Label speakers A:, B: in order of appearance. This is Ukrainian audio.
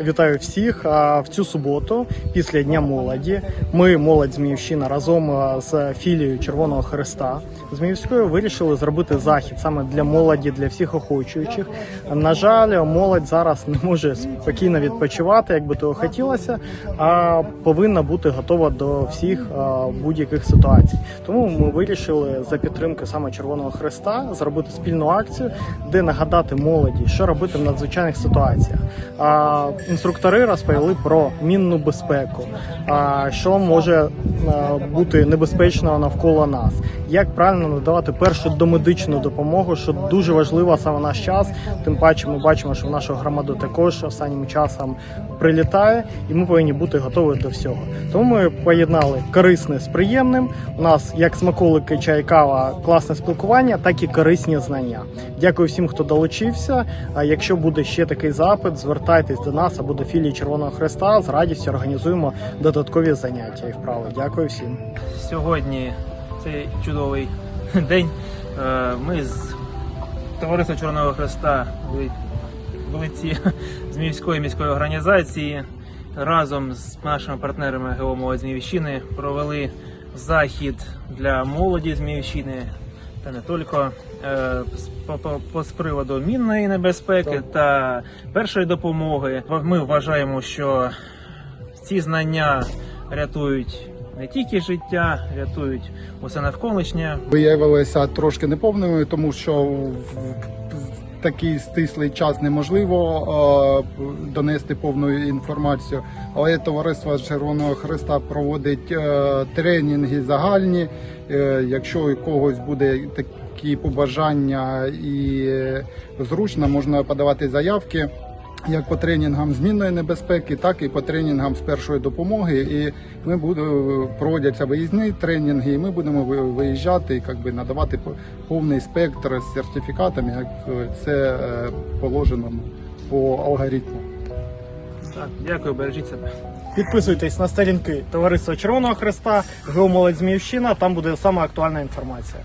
A: Вітаю всіх. В цю суботу, після Дня молоді, ми, молодь Зміївщина, разом з філією Червоного Христа Зміївською вирішили зробити захід саме для молоді, для всіх охочуючих. На жаль, молодь зараз не може спокійно відпочивати, як би того хотілося, а повинна бути готова до всіх будь-яких ситуацій. Тому ми вирішили за підтримки саме Червоного Христа зробити спільну акцію, де нагадати молоді, що робити в надзвичайних ситуаціях. Інструктори розповіли про мінну безпеку, що може бути небезпечно навколо нас, як правильно надавати першу домедичну допомогу, що дуже важливо саме наш час. Тим паче, ми бачимо, що в нашу громаду також останнім часом прилітає, і ми повинні бути готові до всього. Тому ми поєднали корисне з приємним. У нас як смаколики, чай, кава, класне спілкування, так і корисні знання. Дякую всім, хто долучився. А якщо буде ще такий запит, звертайтесь до нас або до філії Червоного Хреста. З радістю організуємо додаткові заняття і вправи. Дякую всім.
B: Сьогодні цей чудовий день. Е, Ми з Товариства Чорного Хреста в- в лиці Зміївської міської організації разом з нашими партнерами ГО «Молодь провели захід для молоді Зміївщини. Та не тільки е, з- по, по, по з приводу мінної небезпеки та першої допомоги. Ми вважаємо, що ці знання рятують не тільки життя, рятують усе навколишнє.
C: виявилися трошки неповними, тому що такий стислий час неможливо е, донести повну інформацію. Але товариство Червоного Христа проводить е, тренінги загальні. Е, Якщо у когось буде такі побажання і зручно, можна подавати заявки. Як по тренінгам змінної небезпеки, так і по тренінгам з першої допомоги. І ми будемо проводяться виїзні тренінги, і ми будемо виїжджати і якби надавати повний спектр з сертифікатами, як це е, положено по алгоритму.
B: Так, дякую, бережіть себе.
A: Підписуйтесь на сторінки Товариства Червоного Хреста, ГО «Молодь Зміївщина. Там буде саме актуальна інформація.